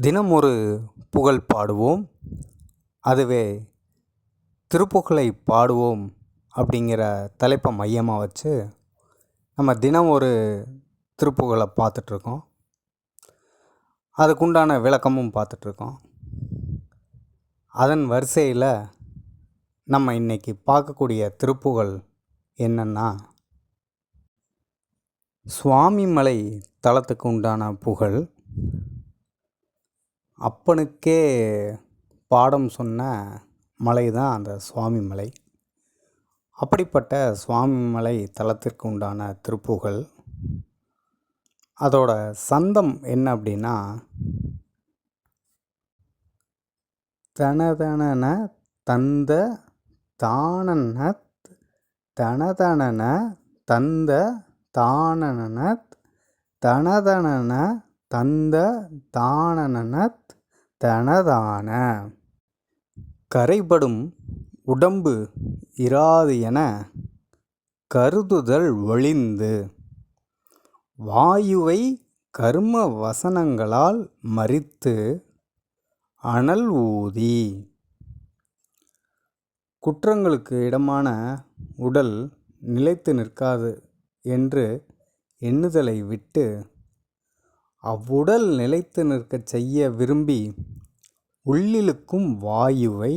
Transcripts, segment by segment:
தினம் ஒரு புகழ் பாடுவோம். அதுவே திருப்புகழை பாடுவோம் அப்படிங்கிற தலைப்பை மையமாக வச்சு நம்ம தினம் ஒரு திருப்புகழை பார்த்துட்ருக்கோம். அதுக்குண்டான விளக்கமும் பார்த்துட்ருக்கோம். அதன் வரிசையில் நம்ம இன்னைக்கு பார்க்கக்கூடிய திருப்புகழ் என்னென்னா சுவாமிமலை தலத்துக்கு உண்டான புகழ். அப்பனுக்கே பாடம் சொன்ன மலை தான் அந்த சுவாமி மலை. அப்படிப்பட்ட சுவாமி மலை தலத்திற்கு உண்டான திருப்புகழ் அதோட சந்தம் என்ன அப்படின்னா தனதனன தந்த தானன தனதனன தந்த தானன தனதனன தந்த தானனத் தனதான. கரைபடும் உடம்பு இராது என கருதுதல் ஒழிந்து. வாயுவை கர்ம வசனங்களால் மறித்து அனல் ஊதி. குற்றங்களுக்கு இடமான உடல் நிலைத்து நிற்காது என்று எண்ணுதலை விட்டு அவ்வுடல் நிலைத்து நிற்கச் செய்ய விரும்பி உள்ளிழுக்கும் வாயுவை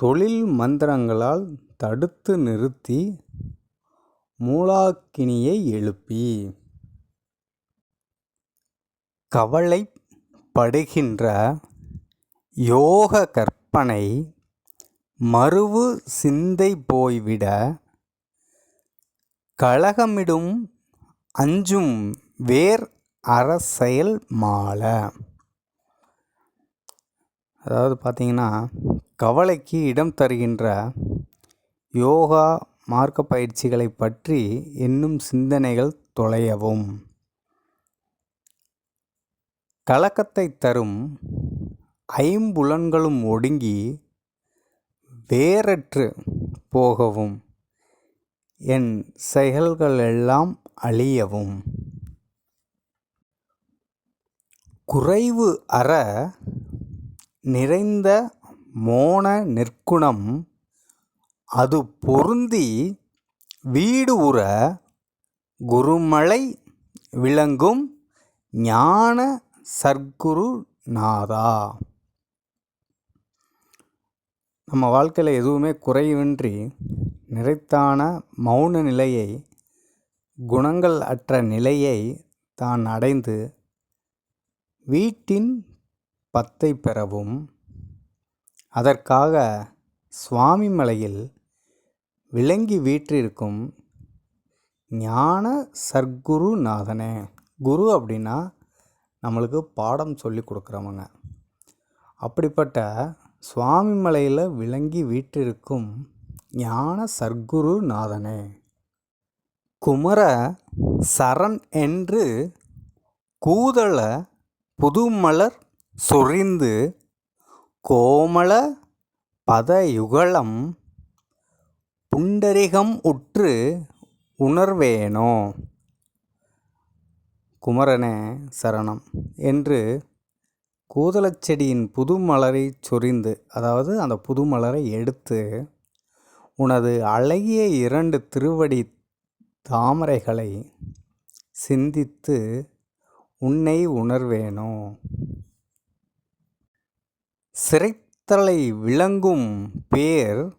தொழில் மந்திரங்களால் தடுத்து நிறுத்தி மூலாக்கினியை எழுப்பி கவலைப்படுகின்ற யோக கற்பனை மறுவு சிந்தை போய்விட கலகமிடும் அஞ்சும் வேர் அரசெயல் மாலை. அதாவது பார்த்தீங்கன்னா கவலைக்கு இடம் தருகின்ற யோகா மார்க்க பயிற்சிகளை பற்றி என்னும் சிந்தனைகள் தொலையவும். கலக்கத்தை தரும் ஐம்புலன்களும் ஒடுங்கி வேறற்று போகவும் என் செயல்களெல்லாம் அழியவும். குறைவு அற நிறைந்த மோன நிற்குணம் அது பொருந்தி வீடு உற குருமலை விளங்கும் ஞான சர்க்குரு நாதா. நம்ம வாழ்க்கையில் எதுவுமே குறைவின்றி நிறைத்தான மௌன நிலையை குணங்கள் அற்ற நிலையை தான் அடைந்து வீட்டின் பத்தை பெறவும் அதற்காக சுவாமி மலையில் விளங்கி வீற்றிருக்கும் ஞான சர்க்குரு நாதனே. குரு அப்படின்னா நம்மளுக்கு பாடம் சொல்லி கொடுக்குறவங்க. அப்படிப்பட்ட சுவாமி மலையில் விளங்கி வீற்றிருக்கும் ஞான சர்க்குரு நாதனே. குமர சரண் என்று கூதலை புதுமலர் சொரிந்து கோமள பதயுகலம் புண்டரிகம் உற்று உணர்வேனோ? குமரனே சரணம். என்று கூதலச்செடியின் புது மலரை சொரிந்து அதாவது அந்த புது மலரை எடுத்து உனது அழகிய இரண்டு திருவடி தாமரைகளை சிந்தித்து உன்னை உணர்வேனோ? சிறைத்தலை விளங்கும் பேர்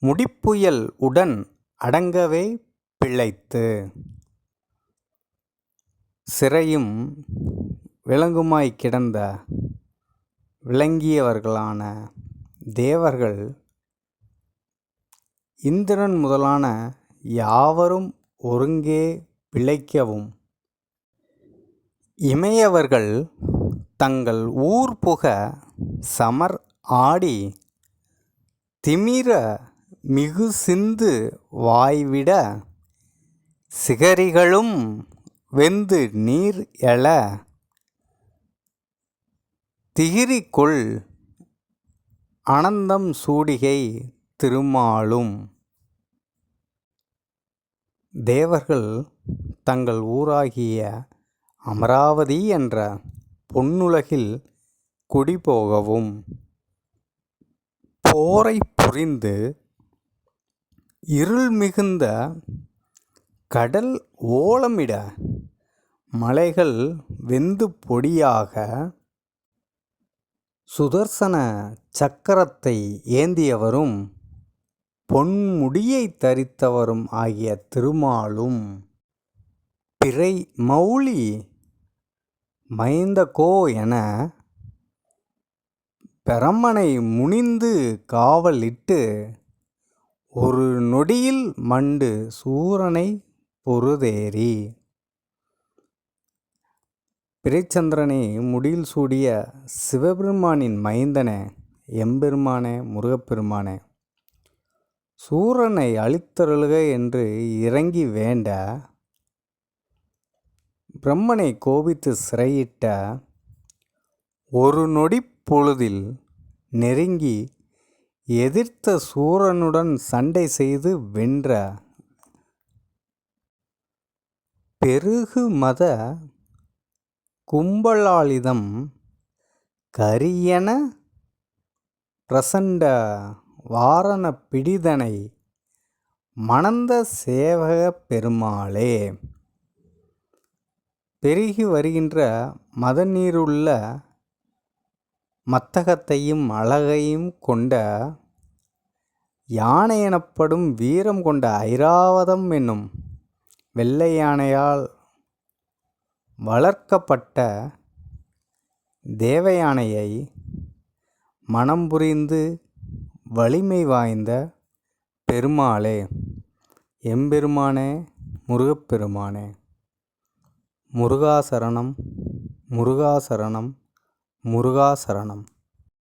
முடிப்புயல் உடன் அடங்கவே பிழைத்து. சிறையும் விலங்குமாய் கிடந்த விளங்கியவர்களான தேவர்கள் இந்திரன் முதலான யாவரும் ஒருங்கே பிழைக்கவும் இமையவர்கள் தங்கள் ஊர் புக சமர் ஆடி திமிர மிகு சிந்து வாய்விட சிகரிகளும் வெந்து நீர் எழ திகிரிக்குள் அனந்தம் சூடிகை திருமாலும். தேவர்கள் தங்கள் ஊராகிய அமராவதி என்ற பொன்னுலகில் குடிபோகவும் போரை புரிந்து இருள் மிகுந்த கடல் ஓலமிட மலைகள் வெந்து பொடியாக சுதர்சன சக்கரத்தை ஏந்தியவரும் பொன்முடியை தரித்தவரும் ஆகிய திருமாலும் பிறை மௌலி மைந்தகோ என பெரம்மனை முனிந்து காவலிட்டு ஒரு நொடியில் மண்டு சூரனை பொருதேறி பிறைச்சந்திரனை முடியில் சூடிய சிவபெருமானின் மைந்தனே எம்பெருமானே முருகப்பெருமானே சூரனை அழித்தருளுக என்று இறங்கி வேண்ட பிரம்மனை கோபித்து சிறையிட்ட ஒரு நொடிப் பொழுதில் நெருங்கி எதிர்த்த சூரனுடன் சண்டை செய்து வென்ற பெருகுமத கும்பலாளிதம் கரியன பிரசண்ட வாரண பிடிதனை மணந்த சேவகப் பெருமாளே. பெருகி வருகின்ற மதநீருள்ள மத்தகத்தையும் அழகையும் கொண்ட யானை எனப்படும் வீரம் கொண்ட ஐராவதம் என்னும் வெள்ளை யானையால் வளர்க்கப்பட்ட தேவயானையை மனம் புரிந்து வலிமை வாய்ந்த பெருமாளே. எம்பெருமானே முருகப்பெருமானே. முருகாசரணம் முருகாசரணம் முருகாசரணம்.